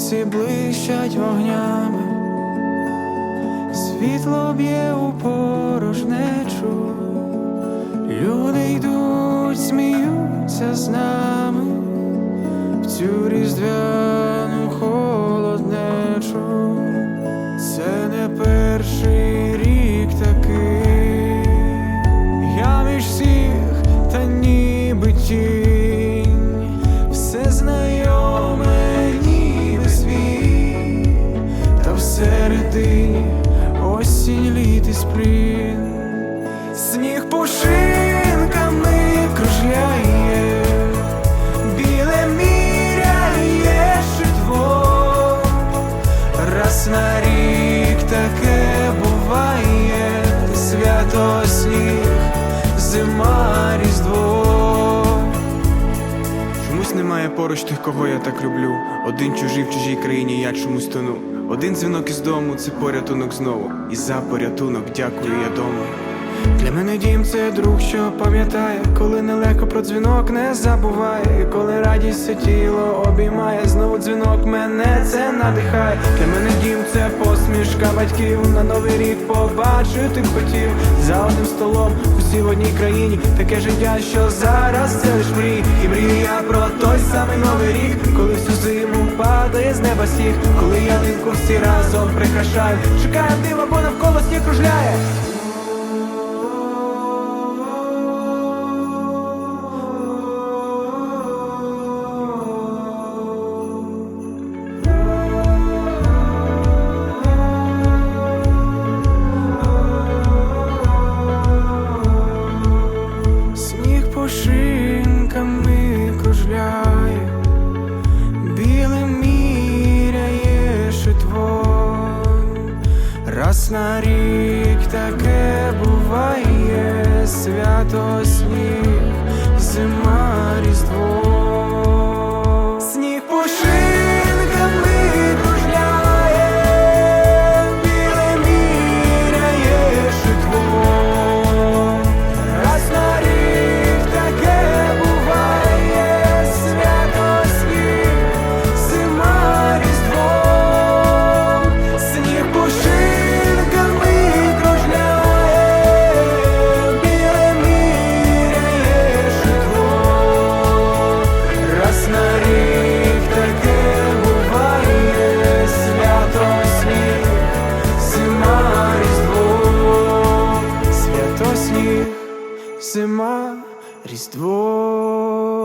вулиці блищать вогнями, світло б'є у порожнечу, люди йдуть, сміються з нами. В цю різдвяну осінь літ і сплін, сніг пушинками кружляє, біле міряє житво, раз на рік таке буває, свято сніг, зима, різдво. Чомусь немає поруч тих, кого я так люблю. Один чужий в чужій країні, я чомусь тону. Один дзвінок із дому це порятунок знову. І за порятунок дякую я дому. Для мене дім це друг, що пам'ятає, коли нелегко про дзвінок не забуває, І коли радість тіло обіймає, знову дзвінок мене це надихає. Для мене дім це посмішка батьків. На новий рік побачити хотів за одним столом, усі в одній країні. Таке життя, що зараз це лиш мрій. І мрію я про той самий новий рік, коли всю зиму падає з неба сніг, коли ялинку всі разом прикрашають. Чекаємо диво, бо навколо сніг кружляє. Сніг пушинками Раз на рік таке буває, свято сніг, зима, зима, різдво.